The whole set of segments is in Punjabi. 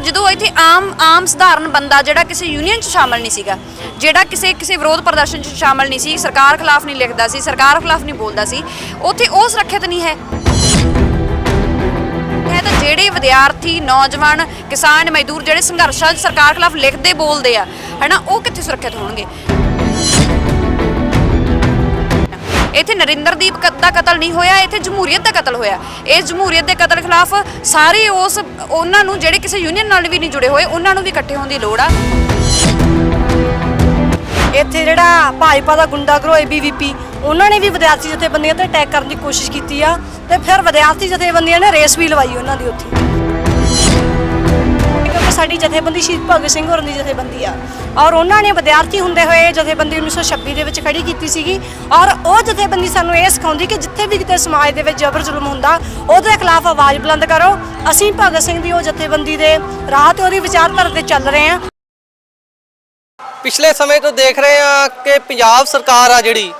ਜਦੋਂ ਇੱਥੇ ਆਮ ਆਮ ਸਧਾਰਨ ਬੰਦਾ ਜਿਹੜਾ ਕਿਸੇ ਯੂਨੀਅਨ 'ਚ ਸ਼ਾਮਲ ਨਹੀਂ ਸੀਗਾ, ਜਿਹੜਾ ਕਿਸੇ ਕਿਸੇ ਵਿਰੋਧ ਪ੍ਰਦਰਸ਼ਨ 'ਚ ਸ਼ਾਮਲ ਨਹੀਂ ਸੀ, ਸਰਕਾਰ ਖਿਲਾਫ ਨਹੀਂ ਲਿਖਦਾ ਸੀ, ਸਰਕਾਰ ਖਿਲਾਫ ਨਹੀਂ ਬੋਲਦਾ ਸੀ, ਉੱਥੇ ਉਹ ਸੁਰੱਖਿਅਤ ਨਹੀਂ ਹੈ। ਹੈ ਤਾਂ ਜਿਹੜੇ ਵਿਦਿਆਰਥੀ, ਨੌਜਵਾਨ, ਕਿਸਾਨ, ਮਜ਼ਦੂਰ ਜਿਹੜੇ ਸੰਘਰਸ਼ਾਂ 'ਚ ਸਰਕਾਰ ਖਿਲਾਫ ਲਿਖਦੇ, ਬੋਲਦੇ ਆ, ਹਨਾ, ਉਹ ਕਿੱਥੇ ਸੁਰੱਖਿਅਤ ਹੋਣਗੇ? ਇੱਥੇ ਨਰਿੰਦਰਦੀਪ ਕਤ ਦਾ ਕਤਲ ਨਹੀਂ ਹੋਇਆ, ਇੱਥੇ ਜਮਹੂਰੀਅਤ ਦਾ ਕਤਲ ਹੋਇਆ। ਇਸ ਜਮਹੂਰੀਅਤ ਦੇ ਕਤਲ ਖਿਲਾਫ ਸਾਰੇ ਉਸ, ਉਹਨਾਂ ਨੂੰ ਜਿਹੜੇ ਕਿਸੇ ਯੂਨੀਅਨ ਨਾਲ ਵੀ ਨਹੀਂ ਜੁੜੇ ਹੋਏ, ਉਹਨਾਂ ਨੂੰ ਵੀ ਇਕੱਠੇ ਹੋਣ ਦੀ ਲੋੜ ਆ। ਇੱਥੇ ਜਿਹੜਾ ਭਾਜਪਾ ਦਾ ਗੁੰਡਾ ਗਰੋ ਏਬੀਵੀਪੀ ਉਹਨਾਂ ਨੇ ਵੀ ਵਿਦਿਆਰਥੀ ਜਥੇਬੰਦੀਆਂ ਤੇ ਅਟੈਕ ਕਰਨ ਦੀ ਕੋਸ਼ਿਸ਼ ਕੀਤੀ ਆ ਤੇ ਫਿਰ ਵਿਦਿਆਰਥੀ ਜਥੇਬੰਦੀਆਂ ਨੇ ਰੇਸ ਵੀ ਲਵਾਈ ਉਹਨਾਂ ਦੀ ਉੱਥੇ। ਸਾਡੀ ਜਥੇਬੰਦੀ ਸ਼ਹੀਦ ਭਗਤ ਸਿੰਘ ਹੋਰਾਂ ਦੀ ਜਥੇਬੰਦੀ ਆ। ਔਰ ਉਹਨਾਂ ਨੇ ਵਿਦਿਆਰਥੀ ਹੁੰਦੇ ਹੋਏ ਜਥੇਬੰਦੀ 1926 ਦੇ ਵਿੱਚ ਖੜੀ ਕੀਤੀ ਸੀਗੀ। ਔਰ ਉਹ ਜਥੇਬੰਦੀ ਸਾਨੂੰ ਇਹ ਸਿਖਾਉਂਦੀ ਕਿ ਜਿੱਥੇ ਵੀ ਕਿਤੇ ਸਮਾਜ ਦੇ ਵਿੱਚ ਜ਼ਬਰ ਜ਼ੁਲਮ ਹੁੰਦਾ, ਉਹਦੇ ਖਿਲਾਫ ਆਵਾਜ਼ ਬੁਲੰਦ ਕਰੋ। ਅਸੀਂ ਭਗਤ ਸਿੰਘ ਦੀ ਉਹ ਜਥੇਬੰਦੀ ਦੇ ਰਾਹ ਤੇ ਉਹਦੀ ਵਿਚਾਰਧਾਰਾ ਤੇ ਚੱਲ ਰਹੇ ਹਾਂ। ਪਿਛਲੇ ਸਮੇਂ ਤੋਂ ਦੇਖ ਰਹੇ ਹਾਂ ਕਿ ਪੰਜਾਬ ਸਰਕਾਰ ਆ ਜਿਹੜੀ,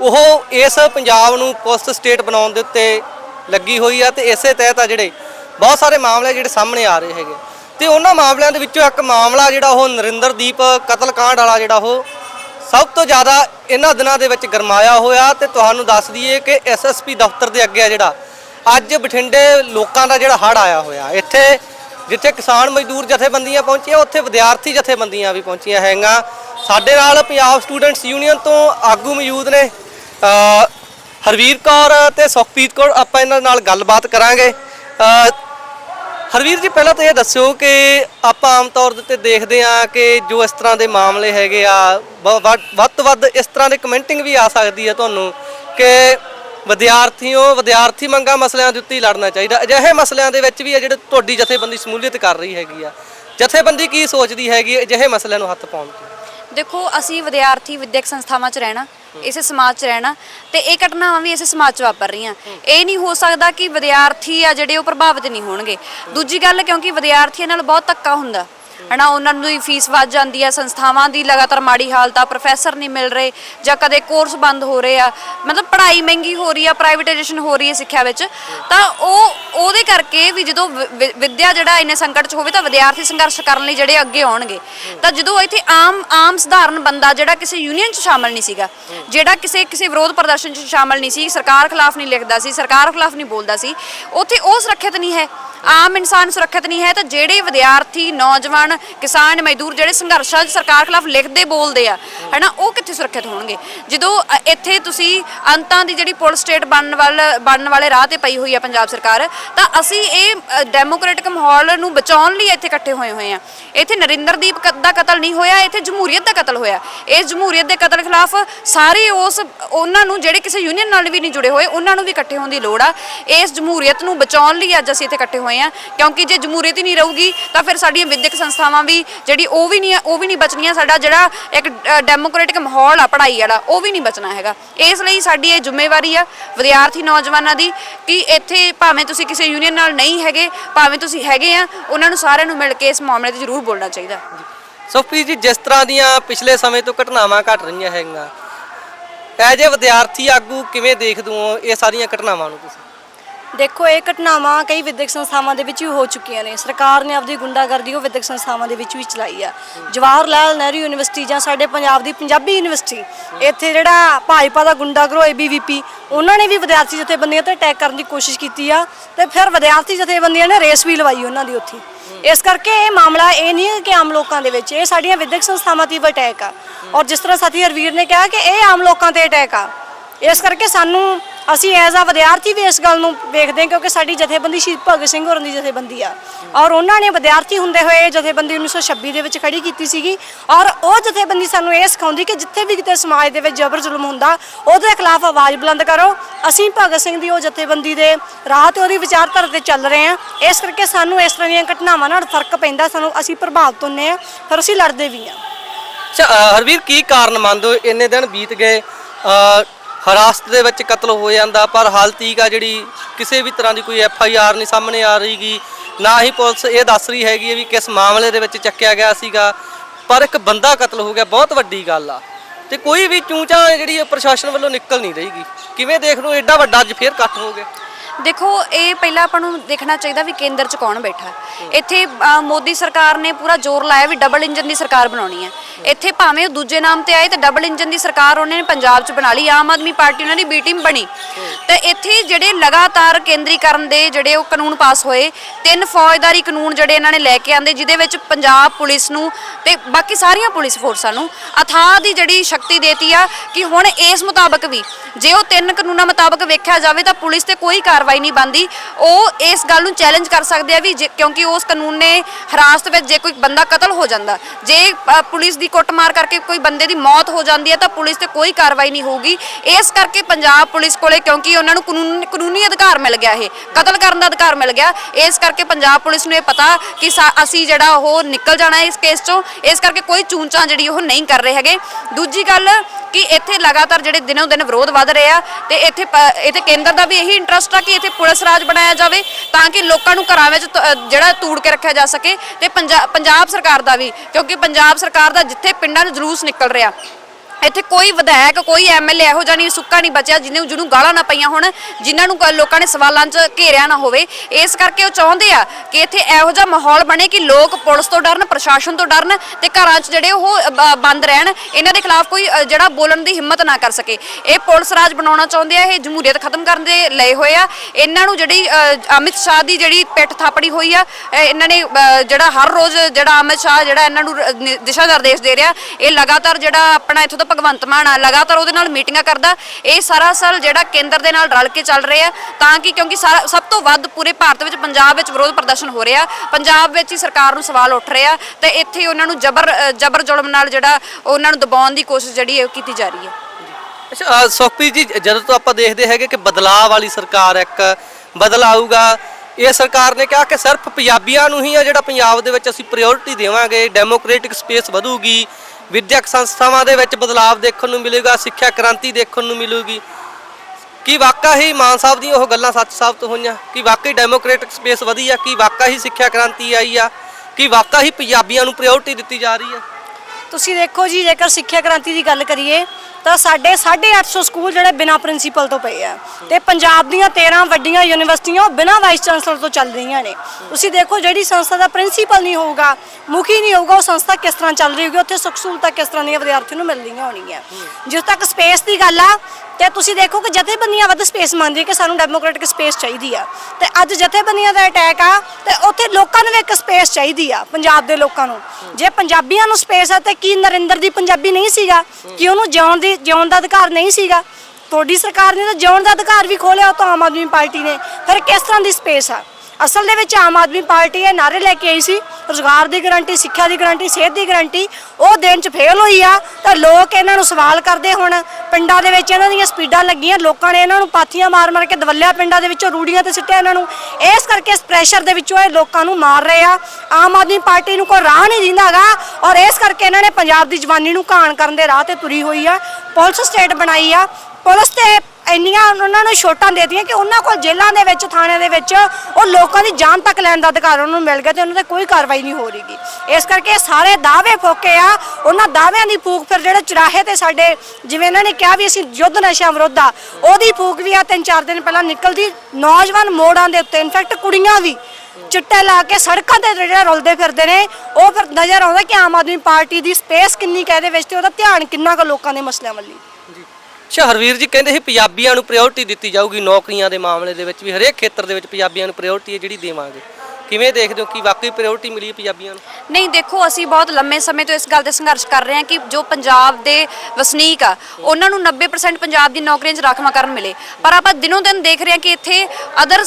ਉਹ ਇਸ ਪੰਜਾਬ ਨੂੰ ਪੁਲਿਸ ਸਟੇਟ ਬਣਾਉਣ ਦੇ ਉੱਤੇ ਲੱਗੀ ਹੋਈ ਆ ਤੇ ਇਸੇ ਤਹਿਤ ਆ ਜਿਹੜੇ ਬਹੁਤ ਸਾਰੇ ਮਾਮਲੇ ਜਿਹੜੇ ਸਾਹਮਣੇ ਆ ਰਹੇ ਹੈਗੇ। ਤੇ ਉਹਨਾਂ ਮਾਮਲਿਆਂ ਦੇ ਵਿੱਚੋਂ ਇੱਕ ਮਾਮਲਾ ਜਿਹੜਾ ਉਹ ਨਰਿੰਦਰਦੀਪ ਕਤਲकांड ਵਾਲਾ ਜਿਹੜਾ ਉਹ ਸਭ ਤੋਂ ਜ਼ਿਆਦਾ ਇਹਨਾਂ ਦਿਨਾਂ ਦੇ ਵਿੱਚ ਗਰਮਾਇਆ ਹੋਇਆ ਤੇ ਤੁਹਾਨੂੰ ਦੱਸ ਦਈਏ ਕਿ ਐਸਐਸਪੀ ਦਫ਼ਤਰ ਦੇ ਅੱਗੇ ਆ ਜਿਹੜਾ ਅੱਜ ਬਠਿੰਡੇ ਲੋਕਾਂ ਦਾ ਜਿਹੜਾ ਹੜ ਆਇਆ ਹੋਇਆ। ਇੱਥੇ ਜਿੱਥੇ ਕਿਸਾਨ ਮਜ਼ਦੂਰ ਜਥੇਬੰਦੀਆਂ ਪਹੁੰਚੀਆਂ, ਉੱਥੇ ਵਿਦਿਆਰਥੀ ਜਥੇਬੰਦੀਆਂ ਵੀ ਪਹੁੰਚੀਆਂ ਹੈਗੀਆਂ। ਸਾਡੇ ਨਾਲ ਪੰਜਾਬ ਸਟੂਡੈਂਟਸ ਯੂਨੀਅਨ ਤੋਂ ਆਗੂ ਮੌਜੂਦ ਨੇ ਹਰਵੀਰ ਕੌਰ ਤੇ ਸੁਖਪ੍ਰੀਤ ਕੌਰ। ਆਪਾਂ ਇਹਨਾਂ ਨਾਲ ਗੱਲਬਾਤ ਕਰਾਂਗੇ। ਹਰਵੀਰ ਜੀ, ਪਹਿਲਾਂ ਤਾਂ ਇਹ ਦੱਸਿਓ ਕਿ ਆਪਾਂ ਆਮ ਤੌਰ ਦੇ ਉੱਤੇ ਦੇਖਦੇ ਆ ਕਿ ਜੋ ਇਸ ਤਰ੍ਹਾਂ ਦੇ ਮਾਮਲੇ ਹੈਗੇ ਆ, ਵ- ਵੱਧ ਵੱਧ ਤੋਂ ਵੱਧ ਇਸ ਤਰ੍ਹਾਂ ਦੇ ਕਮੈਂਟਿੰਗ ਵੀ ਆ ਸਕਦੀ ਹੈ ਤੁਹਾਨੂੰ ਕਿ ਵਿਦਿਆਰਥੀਓ, ਵਿਦਿਆਰਥੀ ਮੰਗਾ ਮਸਲਿਆਂ ਦੇ ਉੱਤੇ ਹੀ ਲੜਨਾ ਚਾਹੀਦਾ। ਅਜਿਹੇ ਮਸਲਿਆਂ ਦੇ ਵਿੱਚ ਵੀ ਆ ਜਿਹੜੇ ਤੁਹਾਡੀ ਜਥੇਬੰਦੀ ਸ਼ਮੂਲੀਅਤ ਕਰ ਰਹੀ ਹੈਗੀ ਆ। ਜਥੇਬੰਦੀ ਕੀ ਸੋਚਦੀ ਹੈਗੀ ਅਜਿਹੇ ਮਸਲਿਆਂ ਨੂੰ ਹੱਥ ਪਾਉਣ ਤੋਂ ਦੇਖੋ, ਅਸੀਂ ਵਿਦਿਆਰਥੀ ਵਿਦਿਅਕ ਸੰਸਥਾਵਾਂ 'ਚ ਰਹਿਣਾ, ਇਸੇ ਸਮਾਜ 'ਚ ਰਹਿਣਾ, ਤੇ ਇਹ ਘਟਨਾਵਾਂ ਵੀ ਇਸੇ ਸਮਾਜ 'ਚ ਵਾਪਰ ਰਹੀਆਂ। ਇਹ ਨਹੀਂ ਹੋ ਸਕਦਾ ਕਿ ਵਿਦਿਆਰਥੀ ਆ ਜਿਹੜੇ ਉਹ ਪ੍ਰਭਾਵਿਤ ਨਹੀਂ ਹੋਣਗੇ। ਦੂਜੀ ਗੱਲ, ਕਿਉਂਕਿ ਵਿਦਿਆਰਥੀਆਂ ਨਾਲ ਬਹੁਤ ਧੱਕਾ ਹੁੰਦਾ। ਹਨਾ, ਉਹਨਾਂ ਨੂੰ ਹੀ ਫੀਸ ਵੱਧ ਜਾਂਦੀ ਆ, ਸੰਸਥਾਵਾਂ ਦੀ ਲਗਾਤਾਰ ਮਾੜੀ ਹਾਲਤ ਆ, ਪ੍ਰੋਫੈਸਰ ਨਹੀਂ ਮਿਲ ਰਹੇ ਜਾਂ ਕਦੇ ਕੋਰਸ ਬੰਦ ਹੋ ਰਹੇ ਆ। ਮਤਲਬ ਪੜ੍ਹਾਈ ਮਹਿੰਗੀ ਹੋ ਰਹੀ ਆ, ਪ੍ਰਾਈਵੇਟਾਈਜੇਸ਼ਨ ਹੋ ਰਹੀ ਹੈ ਸਿੱਖਿਆ ਵਿੱਚ, ਤਾਂ ਉਹ ਕਰਕੇ ਵੀ ਜਦੋਂ ਵਿ- ਵਿ- ਵਿਦਿਆ ਜਿਹੜਾ ਇੰਨੇ ਸੰਕਟ 'ਚ ਹੋਵੇ ਤਾਂ ਵਿਦਿਆਰਥੀ ਸੰਘਰਸ਼ ਕਰਨ ਲਈ ਜਿਹੜੇ ਅੱਗੇ ਆਉਣਗੇ। ਤਾਂ ਜਦੋਂ ਇੱਥੇ ਆਮ ਆਮ ਸਧਾਰਨ ਬੰਦਾ ਜਿਹੜਾ ਕਿਸੇ ਯੂਨੀਅਨ 'ਚ ਸ਼ਾਮਲ ਨਹੀਂ ਸੀਗਾ ਜਿਹੜਾ ਕਿਸੇ ਕਿਸੇ ਵਿਰੋਧ ਪ੍ਰਦਰਸ਼ਨ 'ਚ ਸ਼ਾਮਲ ਨਹੀਂ ਸੀ ਸਰਕਾਰ ਖਿਲਾਫ ਨਹੀਂ ਲਿਖਦਾ ਸੀ ਸਰਕਾਰ ਖਿਲਾਫ ਨਹੀਂ ਬੋਲਦਾ ਸੀ ਉੱਥੇ ਉਹ ਸੁਰੱਖਿਅਤ ਨਹੀਂ ਹੈ। ਆਮ ਇਨਸਾਨ ਸੁਰੱਖਿਅਤ ਨਹੀਂ ਹੈ ਤਾਂ ਜਿਹੜੇ ਵਿਦਿਆਰਥੀ ਨੌਜਵਾਨ ਕਿਸਾਨ ਮਜ਼ਦੂਰ ਜਿਹੜੇ ਸੰਘਰਸ਼ਾਂ 'ਚ ਸਰਕਾਰ ਖਿਲਾਫ ਲਿਖਦੇ ਬੋਲਦੇ ਆ ਹਨਾ ਉਹ ਕਿੱਥੇ ਸੁਰੱਖਿਅਤ ਹੋਣਗੇ? ਜਦੋਂ ਅ, ਇੱਥੇ ਤੁਸੀਂ ਅੰਤਾਂ ਦੀ ਜਿਹੜੀ ਪੁਲਿਸ ਸਟੇਟ ਬਣਨ ਵੱਲ ਬਣਨ ਵਾਲੇ ਰਾਹ ਤੇ ਪਈ ਹੋਈ ਆ ਪੰਜਾਬ ਸਰਕਾਰ ਤਾਂ ਅਸੀਂ ਇਹ ਡੈਮੋਕ੍ਰੈਟਿਕ ਮਾਹੌਲ ਨੂੰ ਬਚਾਉਣ ਲਈ ਇੱਥੇ ਇਕੱਠੇ ਹੋਏ ਹੋਏ ਆ ਇੱਥੇ ਨਰਿੰਦਰਦੀਪ ਕ- ਦਾ ਕਤਲ ਨਹੀਂ ਹੋਇਆ, ਇੱਥੇ ਜਮਹੂਰੀਅਤ ਦਾ ਕਤਲ ਹੋਇਆ। ਇਸ ਜਮਹੂਰੀਅਤ ਦੇ ਕਤਲ ਖਿਲਾਫ ਸਾਰੇ ਉਸ, ਉਹਨਾਂ ਨੂੰ ਜਿਹੜੇ ਕਿਸੇ ਯੂਨੀਅਨ ਨਾਲ ਵੀ ਨਹੀਂ ਜੁੜੇ ਹੋਏ, ਉਹਨਾਂ ਨੂੰ ਵੀ ਇਕੱਠੇ ਹੋਣ ਦੀ ਲੋੜ ਆ। ਇਸ ਜਮਹੂਰੀਅਤ ਨੂੰ ਬਚਾਉਣ ਲਈ ਅੱਜ ਅਸੀਂ ਇੱਥੇ ਇਕੱਠੇ ਹੋਏ ਆ ਕਿਉਂਕਿ ਜੇ ਜਮਹੂਰੀਅਤ ਹੀ ਨਹੀਂ ਰਹੂਗੀ, ਤਾਂ ਫਿਰ ਸਾਡੀਆਂ ਵਿਦਿਅਕ ਸੰਸਥਾਵਾਂ ਵੀ, ਜਿਹੜੀ ਉਹ ਵੀ ਨਹੀਂ ਉਹ ਵੀ ਨਹੀਂ ਬਚਣੀਆਂ। ਸਾਡਾ ਜਿਹੜਾ ਇੱਕ ਡੈਮੋਕ੍ਰੈਟਿਕ ਮਾਹੌਲ ਆ, ਪੜ੍ਹਾਈ ਵਾਲਾ, ਉਹ ਵੀ ਨਹੀਂ ਬਚਣਾ ਹੈਗਾ। ਇਸ ਲਈ ਸਾਡੀ ਇਹ ਜ਼ਿੰਮੇਵਾਰੀ ਆ ਵਿਦਿਆਰਥੀ ਨੌਜਵਾਨਾਂ ਦੀ ਕਿ ਇੱਥੇ ਭਾਵੇਂ ਤੁਸੀਂ ਕਿਸੇ ਯੂਨੀਅਨ ਨਾਲ ਨਹੀਂ ਹੈਗੇ, ਭਾਵੇਂ ਤੁਸੀਂ ਹੈਗੇ ਆ, ਉਹਨਾਂ ਨੂੰ ਸਾਰਿਆਂ ਨੂੰ ਮਿਲ ਕੇ ਇਸ ਮਾਮਲੇ ਤੇ ਜ਼ਰੂਰ ਬੋਲਣਾ ਚਾਹੀਦਾ। ਸੁਖਪ੍ਰੀਤ ਜੀ, ਜਿਸ ਤਰ੍ਹਾਂ ਦੀਆਂ ਪਿਛਲੇ ਸਮੇਂ ਤੋਂ ਘਟਨਾਵਾਂ ਘਟ ਰਹੀਆਂ ਹੈਗੀਆਂ ਐਜ ਏ ਵਿਦਿਆਰਥੀ ਆਗੂ ਕਿਵੇਂ ਦੇਖਦੇ ਹੋ ਇਹ ਸਾਰੀਆਂ ਘਟਨਾਵਾਂ ਨੂੰ ਤੁਸੀਂ? ਦੇਖੋ, ਇਹ ਘਟਨਾਵਾਂ ਕਈ ਵਿਦਿਅਕ ਸੰਸਥਾਵਾਂ ਦੇ ਵਿੱਚ ਵੀ ਹੋ ਚੁੱਕੀਆਂ ਨੇ। ਸਰਕਾਰ ਨੇ ਆਪਦੀ ਗੁੰਡਾਗਰਦੀ ਉਹ ਵਿਦਿਅਕ ਸੰਸਥਾਵਾਂ ਦੇ ਵਿੱਚ ਵੀ ਚਲਾਈ ਆ। ਜਵਾਹਰ ਲਾਲ ਨਹਿਰੂ ਯੂਨੀਵਰਸਿਟੀ ਜਾਂ ਸਾਡੇ ਪੰਜਾਬ ਦੀ ਪੰਜਾਬੀ ਯੂਨੀਵਰਸਿਟੀ, ਇੱਥੇ ਜਿਹੜਾ ਭਾਜਪਾ ਦਾ ਗੁੰਡਾ ਗਰੋ ਏਬੀਵੀਪੀ ਉਹਨਾਂ ਨੇ ਵੀ ਵਿਦਿਆਰਥੀ ਜਥੇਬੰਦੀਆਂ ਤੇ ਅਟੈਕ ਕਰਨ ਦੀ ਕੋਸ਼ਿਸ਼ ਕੀਤੀ ਆ ਤੇ ਫਿਰ ਵਿਦਿਆਰਥੀ ਜਥੇਬੰਦੀਆਂ ਨੇ ਰੇਸ ਵੀ ਲਵਾਈ ਉਹਨਾਂ ਦੀ ਉੱਥੇ। ਇਸ ਕਰਕੇ ਇਹ ਮਾਮਲਾ ਇਹ ਨਹੀਂ ਹੈ ਕਿ ਆਮ ਲੋਕਾਂ ਦੇ ਵਿੱਚ, ਇਹ ਸਾਡੀਆਂ ਵਿਦਿਅਕ ਸੰਸਥਾਵਾਂ ਤੇ ਵੀ ਅਟੈਕ ਆ। ਔਰ ਜਿਸ ਤਰ੍ਹਾਂ ਸਾਥੀ ਹਰਵੀਰ ਨੇ ਕਿਹਾ ਕਿ ਇਹ ਆਮ ਲੋਕਾਂ ਤੇ ਅਟੈਕ ਆ। ਇਸ ਕਰਕੇ ਸਾਨੂੰ ਅਸੀਂ ਐਜ਼ ਆ ਵਿਦਿਆਰਥੀ ਵੀ ਇਸ ਗੱਲ ਨੂੰ ਵੇਖਦੇ ਹਾਂ ਕਿਉਂਕਿ ਸਾਡੀ ਜਥੇਬੰਦੀ ਸ਼ਹੀਦ ਭਗਤ ਸਿੰਘ ਹੋਰਾਂ ਦੀ ਜਥੇਬੰਦੀ ਆ। ਔਰ ਉਹਨਾਂ ਨੇ ਵਿਦਿਆਰਥੀ ਹੁੰਦੇ ਹੋਏ ਇਹ ਜਥੇਬੰਦੀ 1926 ਦੇ ਵਿੱਚ ਖੜੀ ਕੀਤੀ ਸੀਗੀ। ਔਰ ਉਹ ਜਥੇਬੰਦੀ ਸਾਨੂੰ ਇਹ ਸਿਖਾਉਂਦੀ ਕਿ ਜਿੱਥੇ ਵੀ ਕਿਤੇ ਸਮਾਜ ਦੇ ਵਿੱਚ ਜ਼ਬਰ ਜ਼ੁਲਮ ਹੁੰਦਾ ਉਹਦੇ ਖਿਲਾਫ ਆਵਾਜ਼ ਬੁਲੰਦ ਕਰੋ। ਅਸੀਂ ਭਗਤ ਸਿੰਘ ਦੀ ਉਹ ਜਥੇਬੰਦੀ ਦੇ ਰਾਹ ਤੇ ਉਹਦੀ ਵਿਚਾਰਧਾਰਾ ਤੇ ਚੱਲ ਰਹੇ ਹਾਂ। ਇਸ ਕਰਕੇ ਸਾਨੂੰ ਇਸ ਤਰ੍ਹਾਂ ਦੀਆਂ ਘਟਨਾਵਾਂ ਨਾਲ ਫ਼ਰਕ ਪੈਂਦਾ ਸਾਨੂੰ ਅਸੀਂ ਪ੍ਰਭਾਵਿਤ ਹੁੰਨੇ ਆ ਫਿਰ ਅਸੀਂ ਲੜਦੇ ਵੀ ਆ ਅੱਛਾ ਅ, ਹਰਵੀਰ ਕੀ ਕਾਰਨ ਮੰਨਦੇ ਹੋ? ਇੰਨੇ ਦਿਨ ਬੀਤ ਗਏ ਅ, ਹਿਰਾਸਤ ਦੇ ਵਿੱਚ ਕਤਲ ਹੋ ਜਾਂਦਾ, ਪਰ ਹਾਲ ਤੀਕ ਆ ਜਿਹੜੀ ਕਿਸੇ ਵੀ ਤਰ੍ਹਾਂ ਦੀ ਕੋਈ ਐਫ ਆਈ ਆਰ ਨਹੀਂ ਸਾਹਮਣੇ ਆ ਰਹੀਗੀ, ਨਾ ਹੀ ਪੁਲਿਸ ਇਹ ਦੱਸ ਰਹੀ ਹੈਗੀ ਹੈ ਵੀ ਕਿਸ ਮਾਮਲੇ ਦੇ ਵਿੱਚ ਚੱਕਿਆ ਗਿਆ ਸੀਗਾ, ਪਰ ਇੱਕ ਬੰਦਾ ਕਤਲ ਹੋ ਗਿਆ, ਬਹੁਤ ਵੱਡੀ ਗੱਲ ਆ। ਤੇ ਕੋਈ ਵੀ ਚੂਚਾ ਜਿਹੜੀ ਉਹ ਪ੍ਰਸ਼ਾਸਨ ਵੱਲੋਂ ਨਿਕਲ ਨਹੀਂ ਰਹੀਗੀ। ਕਿਵੇਂ ਦੇਖ ਲਓ ਐਡਾ ਵੱਡਾ ਅੱਜ ਫੇਰ ਇਕੱਠ ਹੋ ਗਿਆ। ਦੇਖੋ, ਇਹ ਪਹਿਲਾਂ ਆਪਾਂ ਨੂੰ ਦੇਖਣਾ ਚਾਹੀਦਾ ਵੀ ਕੇਂਦਰ 'ਚ ਕੌਣ ਬੈਠਾ। ਇੱਥੇ ਮੋਦੀ ਸਰਕਾਰ ਨੇ ਪੂਰਾ ਜ਼ੋਰ ਲਾਇਆ ਵੀ ਡਬਲ ਇੰਜਨ ਦੀ ਸਰਕਾਰ ਬਣਾਉਣੀ ਹੈ। ਇੱਥੇ ਭਾਵੇਂ ਉਹ ਦੂਜੇ ਨਾਮ ਤੇ ਆਏ ਤੇ ਡਬਲ ਇੰਜਨ ਦੀ ਸਰਕਾਰ ਉਹਨੇ ਪੰਜਾਬ 'ਚ ਬਣਾ ਲਈ ਆਮ ਆਦਮੀ ਪਾਰਟੀ ਉਹਨਾਂ ਦੀ ਬੀ ਟੀਮ ਬਣੀ। ਤੇ ਇੱਥੇ ਜਿਹੜੇ ਲਗਾਤਾਰ ਕੇਂਦਰੀਕਰਨ ਦੇ ਜਿਹੜੇ ਉਹ ਕਾਨੂੰਨ ਪਾਸ ਹੋਏ ਤਿੰਨ ਫੌਜਦਾਰੀ ਕਾਨੂੰਨ ਜਿਹੜੇ ਇਹਨਾਂ ਨੇ ਲੈ ਕੇ ਆਂਦੇ ਜਿਹਦੇ ਵਿੱਚ ਪੰਜਾਬ ਪੁਲਿਸ ਨੂੰ ਤੇ ਬਾਕੀ ਸਾਰੀਆਂ ਪੁਲਿਸ ਫੋਰਸਾਂ ਨੂੰ ਅਥਾਹ ਦੀ ਜਿਹੜੀ ਸ਼ਕਤੀ ਦੇਤੀ ਆ ਕਿ ਹੁਣ ਇਸ ਮੁਤਾਬਕ ਵੀ ਜੇ ਉਹ ਤਿੰਨ ਕਾਨੂੰਨਾਂ ਮੁਤਾਬਕ ਵੇਖਿਆ ਜਾਵੇ ਤਾਂ ਪੁਲਿਸ ਤੇ ਕੋਈ ਕਾਰਵਾਈ ਨਹੀਂ ਬੰਦੀ ਉਹ ਇਸ ਗੱਲ ਨੂੰ ਚੈਲੰਜ ਕਰ ਸਕਦੇ ਆ ਵੀ ਜੇ- ਕਿਉਂਕਿ ਉਸ ਕਾਨੂੰਨ ਨੇ ਹਿਰਾਸਤ ਵਿੱਚ ਜੇ ਕੋਈ ਬੰਦਾ ਕਤਲ ਹੋ ਜਾਂਦਾ ਜੇ ਅ, ਪੁਲਿਸ ਦੀ ਕੁੱਟਮਾਰ ਕਰਕੇ ਕੋਈ ਬੰਦੇ ਦੀ ਮੌਤ ਹੋ ਜਾਂਦੀ ਹੈ ਤਾਂ ਪੁਲਿਸ ਤੇ ਕੋਈ ਕਾਰਵਾਈ ਨਹੀਂ ਹੋਊਗੀ। ਇਸ ਕਰਕੇ ਪੰਜਾਬ ਪੁਲਿਸ ਕੋਲੇ ਕਿਉਂਕਿ ਉਹਨਾਂ ਨੂੰ ਕਾਨੂੰਨ, ਕਾਨੂੰਨੀ ਅਧਿਕਾਰ ਮਿਲ ਗਿਆ ਇਹ, ਕਤਲ ਕਰਨ ਦਾ ਅਧਿਕਾਰ ਮਿਲ ਗਿਆ। ਇਸ ਕਰਕੇ ਪੰਜਾਬ ਪੁਲਿਸ ਨੂੰ ਇਹ ਪਤਾ ਕਿ ਸਾ- ਅਸੀਂ ਜਿਹੜਾ ਉਹ ਨਿਕਲ ਜਾਣਾ ਹੈ ਇਸ ਕੇਸ ਚੋਂ। ਇਸ ਕਰਕੇ ਕੋਈ ਚੂੰਚਾਂ ਜਿਹੜੀ ਉਹ ਨਹੀਂ ਕਰ ਰਹੇ ਹੈਗੇ। ਦੂਜੀ ਗੱਲ ਕਿ ਇੱਥੇ ਲਗਾਤਾਰ ਜਿਹੜੇ ਦਿਨੋਂ ਦਿਨ ਵਿਰੋਧ ਵੱਧ ਰਹੇ ਆ ਤੇ ਇੱਥੇ ਇੱਥੇ ਕੇਂਦਰ ਦਾ ਵੀ ਇਹੀ ਇੰਟਰਸਟ ਆ ਕਿ ਇੱਥੇ ਪੁਲਿਸ ਰਾਜ ਬਣਾਇਆ ਜਾਵੇ ਤਾਂ ਕਿ ਲੋਕਾਂ ਨੂੰ ਘਰਾਂ ਵਿੱਚ ਜਿਹੜਾ ਤੂੜ ਕੇ ਰੱਖਿਆ ਜਾ ਸਕੇ ਤੇ ਪੰਜਾ- ਪੰਜਾਬ ਸਰਕਾਰ ਦਾ ਵੀ, ਕਿਉਂਕਿ ਪੰਜਾਬ ਸਰਕਾਰ ਦਾ ਜਿੱਥੇ ਪਿੰਡਾਂ 'ਚ ਜਲੂਸ ਨਿਕਲ ਰਿਹਾ ਇੱਥੇ ਕੋਈ ਵਿਧਾਇਕ ਕੋਈ ਐਮਐਲਏ ਇਹੋ ਜਿਹਾ ਨਹੀਂ ਸੁੱਕਾ ਨਹੀਂ ਬਚਿਆ ਜਿਹਨੇ ਜਿਹਨੂੰ ਗਾਲਾਂ ਨਾ ਪਈਆਂ ਹੋਣ ਜਿਨ੍ਹਾਂ ਨੂੰ ਕ- ਲੋਕਾਂ ਨੇ ਸਵਾਲਾਂ 'ਚ ਘੇਰਿਆ ਨਾ ਹੋਵੇ। ਇਸ ਕਰਕੇ ਉਹ ਚਾਹੁੰਦੇ ਆ ਕਿ ਇੱਥੇ ਇਹੋ ਜਿਹਾ ਮਾਹੌਲ ਬਣੇ ਕਿ ਲੋਕ ਪੁਲਿਸ ਤੋਂ ਡਰਨ ਪ੍ਰਸ਼ਾਸਨ ਤੋਂ ਡਰਨ ਤੇ ਘਰਾਂ 'ਚ ਜਿਹੜੇ ਉਹ ਬ- ਬੰਦ ਰਹਿਣ। ਇਹਨਾਂ ਦੇ ਖਿਲਾਫ ਕੋਈ ਅ, ਜਿਹੜਾ ਬੋਲਣ ਦੀ ਹਿੰਮਤ ਨਾ ਕਰ ਸਕੇ। ਇਹ ਪੁਲਿਸ ਰਾਜ ਬਣਾਉਣਾ ਚਾਹੁੰਦੇ ਆ ਇਹ ਜਮਹੂਰੀਅਤ ਖਤਮ ਕਰਨ ਦੇ ਲਏ ਹੋਏ ਆ। ਇਹਨਾਂ ਨੂੰ ਜਿਹੜੀ ਅ, ਅਮਿਤ ਸ਼ਾਹ ਦੀ ਜਿਹੜੀ ਪਿੱਠ ਥਾਪੜੀ ਹੋਈ ਆ ਅ, ਇਹਨਾਂ ਨੇ ਅ, ਜਿਹੜਾ ਹਰ ਰੋਜ਼ ਜਿਹੜਾ ਅਮਿਤ ਸ਼ਾਹ ਜਿਹੜਾ ਇਹਨਾਂ ਨੂੰ ਰ- ਨਿ- ਦਿਸ਼ਾ ਨਿਰਦੇਸ਼ ਦੇ ਰਿਹਾ ਇਹ ਲਗਾਤਾਰ ਜਿਹੜਾ ਆਪਣਾ ਇੱਥੋਂ ਦਾ ਭਗਵੰਤ ਮਾਨ ਆ ਲਗਾਤਾਰ ਉਹਦੇ ਨਾਲ ਮੀਟਿੰਗਾਂ ਕਰਦਾ। ਇਹ ਸਾਰਾ ਅਸਲ ਜਿਹੜਾ ਕੇਂਦਰ ਦੇ ਨਾਲ ਰਲ ਕੇ ਚੱਲ ਰਹੇ ਤਾਂ ਕਿ ਕਿਉਂਕਿ ਸਾਰਾ ਸਭ ਤੋਂ ਵੱਧ ਪੂਰੇ ਭਾਰਤ ਵਿੱਚ ਪੰਜਾਬ ਵਿੱਚ ਵਿਰੋਧ ਪ੍ਰਦਰਸ਼ਨ ਹੋ ਰਿਹਾ। ਪੰਜਾਬ ਵਿੱਚ ਹੀ ਸਰਕਾਰ ਨੂੰ ਸਵਾਲ ਉੱਠ ਰਿਹਾ ਤੇ ਇੱਥੇ ਉਹਨਾਂ ਨੂੰ ਜਬਰ ਅ, ਜਬਰ ਜ਼ੁਲਮ ਨਾਲ ਜਿਹੜਾ ਉਹਨਾਂ ਨੂੰ ਦਬਾਉਣ ਦੀ ਕੋਸ਼ਿਸ਼ ਜਿਹੜੀ ਹੈ ਉਹ ਕੀਤੀ ਜਾ ਰਹੀ ਹੈ। ਅੱਛਾ ਅ, ਸੁਖਪ੍ਰੀਤ ਜੀ ਜਦੋਂ ਤੋਂ ਆਪਾਂ ਦੇਖਦੇ ਹੈਗੇ ਕਿ ਬਦਲਾਅ ਵਾਲੀ ਸਰਕਾਰ ਇੱਕ ਬਦਲ ਆਊਗਾ ਇਹ ਸਰਕਾਰ ਨੇ ਕਿਹਾ ਕਿ ਸਿਰਫ ਪੰਜਾਬੀਆਂ ਨੂੰ ਹੀ ਆ ਜਿਹੜਾ ਪੰਜਾਬ ਦੇ ਵਿੱਚ ਅਸੀਂ ਪ੍ਰਾਇੋਰਟੀ ਦੇਵਾਂਗੇ ਡੈਮੋਕ੍ਰੈਟਿਕ ਸਪੇਸ ਵਧੂਗੀ ਵਿਦਿਅਕ ਸੰਸਥਾਵਾਂ ਦੇ ਵਿੱਚ ਬਦਲਾਅ ਦੇਖਣ ਨੂੰ ਮਿਲੇਗਾ, ਸਿੱਖਿਆ ਕ੍ਰਾਂਤੀ ਦੇਖਣ ਨੂੰ ਮਿਲੂਗੀ। ਕੀ ਵਾਕਾ ਹੀ ਮਾਨ ਸਾਹਿਬ ਦੀਆਂ ਉਹ ਗੱਲਾਂ ਸੱਚ ਸਾਬਤ ਹੋਈਆਂ? ਕੀ ਵਾਕਈ ਡੈਮੋਕ੍ਰੈਟਿਕ ਸਪੇਸ ਵਧੀ ਆ ਕੀ ਵਾਕਾ ਹੀ ਸਿੱਖਿਆ ਕ੍ਰਾਂਤੀ ਆਈ ਆ? ਕੀ ਵਾਕਾ ਹੀ ਪੰਜਾਬੀਆਂ ਨੂੰ ਪ੍ਰਾਇੋਰਟੀ ਦਿੱਤੀ ਜਾ ਰਹੀ ਆ? ਤੁਸੀਂ ਦੇਖੋ ਜੀ, ਜੇਕਰ ਸਿੱਖਿਆ ਕ੍ਰਾਂਤੀ ਦੀ ਗੱਲ ਕਰੀਏ, ਤਾਂ ਸਾਡੇ 850 ਸਕੂਲ ਜਿਹੜੇ ਬਿਨਾਂ ਪ੍ਰਿੰਸੀਪਲ ਤੋਂ ਪਏ ਆ। ਤੇ ਪੰਜਾਬ ਦੀਆਂ 13 ਵੱਡੀਆਂ ਯੂਨੀਵਰਸਿਟੀਆਂ ਉਹ ਬਿਨਾਂ ਵਾਈਸ ਚਾਂਸਲਰ ਤੋਂ ਚੱਲ ਰਹੀਆਂ ਨੇ। ਤੁਸੀਂ ਦੇਖੋ, ਜਿਹੜੀ ਸੰਸਥਾ ਦਾ ਪ੍ਰਿੰਸੀਪਲ ਨਹੀਂ ਹੋਊਗਾ, ਮੁਖੀ ਨਹੀਂ ਹੋਊਗਾ, ਉਹ ਸੰਸਥਾ ਕਿਸ ਤਰ੍ਹਾਂ ਚੱਲ ਰਹੀ ਹੋਊਗੀ, ਉੱਥੇ ਸੁੱਖ ਸਹੂਲਤਾਂ ਕਿਸ ਤਰ੍ਹਾਂ ਦੀਆਂ ਵਿਦਿਆਰਥੀਆਂ ਨੂੰ ਮਿਲ ਰਹੀਆਂ ਹੋਣਗੀਆਂ। ਜਿਸ ਤੱਕ ਸਪੇਸ ਦੀ ਗੱਲ ਆ ਤੇ ਤੁਸੀਂ ਦੇਖੋ ਕਿ ਜਥੇਬੰਦੀਆਂ ਵੱਧ ਸਪੇਸ ਮੰਗਦੀਆਂ ਕਿ ਸਾਨੂੰ ਡੈਮੋਕ੍ਰੈਟਿਕ ਸਪੇਸ ਚਾਹੀਦੀ ਆ। ਤੇ ਅੱਜ ਜਥੇਬੰਦੀਆਂ ਦਾ ਅਟੈਕ ਆ ਤੇ ਉੱਥੇ ਲੋਕਾਂ ਨੂੰ ਵੀ ਇੱਕ ਸਪੇਸ ਚਾਹੀਦੀ ਆ, ਪੰਜਾਬ ਦੇ ਲੋਕਾਂ ਨੂੰ। ਜੇ ਪੰਜਾਬੀਆਂ ਨੂੰ ਸਪੇਸ ਆ ਤੇ ਕੀ ਨਰਿੰਦਰ ਦੀ ਪੰਜਾਬੀ ਨਹੀਂ ਸੀਗਾ? ਕਿ ਉਹਨੂੰ ਜਿਉਣ ਦੀ ਜਿਉਣ ਦਾ ਅਧਿਕਾਰ ਨਹੀਂ ਸੀਗਾ? ਤੁਹਾਡੀ ਸਰਕਾਰ ਨੇ ਤਾਂ ਜਿਉਣ ਦਾ ਅਧਿਕਾਰ ਵੀ ਖੋਲਿਆ ਉਹ ਤਾਂ ਆਮ ਆਦਮੀ ਪਾਰਟੀ ਨੇ। ਫਿਰ ਕਿਸ ਤਰ੍ਹਾਂ ਦੀ ਸਪੇਸ ਆ? ਅਸਲ ਦੇ ਵਿੱਚ ਆਮ ਆਦਮੀ ਪਾਰਟੀ ਇਹ ਨਾਰੇ ਲੈ ਕੇ ਆਈ ਸੀ ਰੋਜ਼ਗਾਰ ਦੀ ਗਾਰੰਟੀ, ਸਿੱਖਿਆ ਦੀ ਗਾਰੰਟੀ, ਸਿਹਤ ਦੀ ਗਾਰੰਟੀ, ਉਹ ਦੇਣ ਚ ਫੇਲ ਹੋਈ ਆ, ਤਾਂ ਲੋਕ ਇਹਨਾਂ ਨੂੰ ਸਵਾਲ ਕਰਦੇ ਹੁਣ। ਪਿੰਡਾਂ ਦੇ ਵਿੱਚ ਇਹਨਾਂ ਦੀਆਂ ਸਪੀਡਾਂ ਲੱਗੀਆਂ, ਲੋਕਾਂ ਨੇ ਇਹਨਾਂ ਨੂੰ ਪਾਥੀਆਂ ਮਾਰ ਮਾਰ ਕੇ ਦਵੱਲਿਆ ਪਿੰਡਾਂ ਦੇ ਵਿੱਚੋਂ, ਰੂੜੀਆਂ ਤੇ ਸਿੱਟਿਆ ਇਹਨਾਂ ਨੂੰ। ਇਸ ਕਰਕੇ ਇਸ ਪ੍ਰੈਸ਼ਰ ਦੇ ਵਿੱਚੋਂ ਇਹ ਲੋਕਾਂ ਨੂੰ ਮਾਰ ਰਹੇ ਆ। ਆਮ ਆਦਮੀ ਪਾਰਟੀ ਨੂੰ ਕੋਈ ਰਾਹ ਨਹੀਂ ਦਿੰਦਾਗਾ ਔਰ ਇਸ ਕਰਕੇ ਇਹਨਾਂ ਨੇ ਪੰਜਾਬ ਦੀ ਜਵਾਨੀ ਨੂੰ ਘਾਣ ਕਰਨ ਦੇ ਰਾਹ ਤੇ ਤੁਰੀ ਹੋਈ ਆ। ਪੁਲਿਸ ਸਟੇਟ ਬਣਾਈ ਆ। ਪੁਲਿਸ ਤੇ ਇੰਨੀਆਂ ਉਹਨਾਂ ਨੂੰ ਛੋਟਾਂ ਦੇ ਦਿੱਤੀਆਂ ਕਿ ਉਹਨਾਂ ਕੋਲ ਜੇਲ੍ਹਾਂ ਦੇ ਵਿੱਚ, ਥਾਣਿਆਂ ਦੇ ਵਿੱਚ ਉਹ ਲੋਕਾਂ ਦੀ ਜਾਨ ਤੱਕ ਲੈਣ ਦਾ ਅਧਿਕਾਰ ਉਹਨਾਂ ਨੂੰ ਮਿਲ ਗਿਆ ਤੇ ਉਹਨਾਂ ਤੇ ਕੋਈ ਕਾਰਵਾਈ ਨਹੀਂ ਹੋ ਰਹੀਗੀ। ਇਸ ਕਰਕੇ ਇਹ ਸਾਰੇ ਦਾਅਵੇ ਫੋਕੇ ਆ, ਉਹਨਾਂ ਦਾਅਵਿਆਂ ਦੀ ਫੂਕ ਫਿਰ ਜਿਹੜੇ ਚੁਰਾਹੇ ਤੇ ਸਾਡੇ, ਜਿਵੇਂ ਇਹਨਾਂ ਨੇ ਕਿਹਾ ਵੀ ਅਸੀਂ ਯੁੱਧ ਨਸ਼ਿਆਂ ਵਿਰੁੱਧ ਆ, ਉਹਦੀ ਫੂਕ ਵੀ ਆ, ਤਿੰਨ ਚਾਰ ਦਿਨ ਪਹਿਲਾਂ ਨਿਕਲਦੀ, ਨੌਜਵਾਨ ਮੋੜਾਂ ਦੇ ਉੱਤੇ ਇਨਫੈਕਟ ਕੁੜੀਆਂ ਵੀ ਚਿੱਟੇ ਲਾ ਕੇ ਸੜਕਾਂ ਤੇ ਜਿਹੜੇ ਰੁਲਦੇ ਫਿਰਦੇ ਨੇ, ਉਹ ਫਿਰ ਨਜ਼ਰ ਆਉਂਦਾ ਕਿ ਆਮ ਆਦਮੀ ਪਾਰਟੀ ਦੀ ਸਪੇਸ ਕਿੰਨੀ ਕਹਿ ਵਿੱਚ ਤੇ ਉਹਦਾ ਧਿਆਨ ਕਿੰਨਾ ਕੁ ਲੋਕਾਂ ਦੇ ਮਸਲਿਆਂ ਵੱਲ ਅੱਛਾ, ਹਰਵੀਰ ਜੀ ਕਹਿੰਦੇ ਸੀ ਪੰਜਾਬੀਆਂ ਨੂੰ ਪ੍ਰਾਇੋਰਟੀ ਦਿੱਤੀ ਜਾਊਗੀ ਨੌਕਰੀਆਂ ਦੇ ਮਾਮਲੇ ਦੇ ਵਿੱਚ ਵੀ ਹਰੇਕ ਖੇਤਰ ਦੇ ਵਿੱਚ ਪੰਜਾਬੀਆਂ ਨੂੰ ਪ੍ਰਾਇੋਰਟੀ ਹੈ ਜਿਹੜੀ ਦੇਵਾਂਗੇ। ਕਿਵੇਂ ਦੇਖਦੇ ਹੋ ਕਿ ਵਾਕਈ ਪ੍ਰਾਇੋਰਟੀ ਮਿਲੀ ਪੰਜਾਬੀਆਂ ਨੂੰ? ਨਹੀਂ, ਦੇਖੋ, ਅਸੀਂ ਬਹੁਤ ਲੰਮੇ ਸਮੇਂ ਤੋਂ ਇਸ ਗੱਲ ਤੇ ਸੰਘਰਸ਼ ਕਰ ਰਹੇ ਹਾਂ ਕਿ ਜੋ ਪੰਜਾਬ ਦੇ ਵਸਨੀਕ ਆ, ਉਹਨਾਂ ਨੂੰ 90% ਪੰਜਾਬ ਦੀ ਨੌਕਰੀਆਂ 'ਚ ਰਾਖਵਾਂ ਕਰਨ ਮਿਲੇ। ਪਰ ਆਪਾਂ ਦਿਨੋਂ ਦਿਨ ਦੇਖ ਰਹੇ ਹਾਂ ਕਿ ਇੱਥੇ ਅਦਰ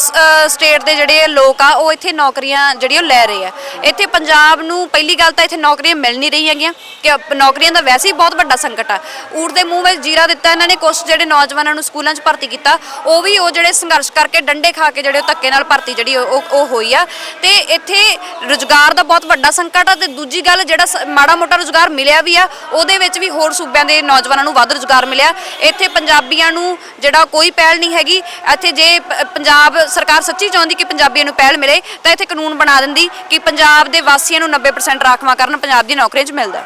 ਸਟੇਟ ਦੇ ਜਿਹੜੇ ਲੋਕ ਆ, ਉਹ ਇੱਥੇ ਨੌਕਰੀਆਂ ਜਿਹੜੀਆਂ ਉਹ ਲੈ ਰਹੇ ਆ। ਇੱਥੇ ਪੰਜਾਬ ਨੂੰ ਪਹਿਲੀ ਗੱਲ ਤਾਂ ਇੱਥੇ ਨੌਕਰੀਆਂ ਮਿਲ ਨਹੀਂ ਰਹੀ ਹੈਗੀਆਂ, ਕਿ ਨੌਕਰੀਆਂ ਦਾ ਵੈਸੇ ਹੀ ਬਹੁਤ ਵੱਡਾ ਸੰਕਟ ਆ। ਊੜ ਦੇ ਮੂੰਹ ਵਿੱਚ ਜੀਰਾ ਦਿੱਤਾ ਇਹਨਾਂ ਨੇ ਕੁਝ ਜਿਹੜੇ ਨੌਜਵਾਨਾਂ ਨੂੰ ਸਕੂਲਾਂ 'ਚ ਭਰਤੀ ਕੀਤਾ, ਉਹ ਵੀ ਉਹ ਜਿਹੜੇ ਸੰਘਰਸ਼ ਕਰਕੇ ਡੰਡੇ ਖਾ ਕੇ ਜਿਹੜੇ ਉਹ ਧੱਕੇ ਨਾਲ ਭਰਤੀ ਜਿਹੜੀ ਉਹ- ਉਹ ਹੋਈ ਆ। ਤੇ ਇੱਥੇ ਰੁਜ਼ਗਾਰ ਦਾ ਬਹੁਤ ਵੱਡਾ ਸੰਕਟ ਆ ਤੇ ਦੂਜੀ ਗੱਲ ਜਿਹੜਾ ਸ- ਮਾੜਾ ਮੋਟਾ ਰੁਜ਼ਗਾਰ ਮਿਲਿਆ ਵੀ ਆ, ਉਹਦੇ ਵਿੱਚ ਵੀ ਹੋਰ ਸੂਬਿਆਂ ਦੇ ਨੌਜਵਾਨਾਂ ਨੂੰ ਵੱਧ ਰੁਜ਼ਗਾਰ ਮਿਲਿਆ। ਇੱਥੇ ਪੰਜਾਬੀਆਂ ਨੂੰ ਜਿਹੜਾ ਕੋਈ ਪਹਿਲ ਨਹੀਂ ਹੈਗੀ। ਇੱਥੇ ਜੇ ਪ- ਪੰਜਾਬ ਸਰਕਾਰ ਸੱਚੀ ਚਾਹੁੰਦੀ ਕਿ ਪੰਜਾਬੀਆਂ ਨੂੰ ਪਹਿਲ ਮਿਲੇ, ਤਾਂ ਇੱਥੇ ਕਾਨੂੰਨ ਬਣਾ ਦਿੰਦੀ ਕਿ ਪੰਜਾਬ ਦੇ ਵਾਸੀਆਂ ਨੂੰ 90% ਰਾਖਵਾਂ ਕਰਨ ਪੰਜਾਬ ਦੀ ਨੌਕਰੀਆਂ 'ਚ ਮਿਲਦਾ।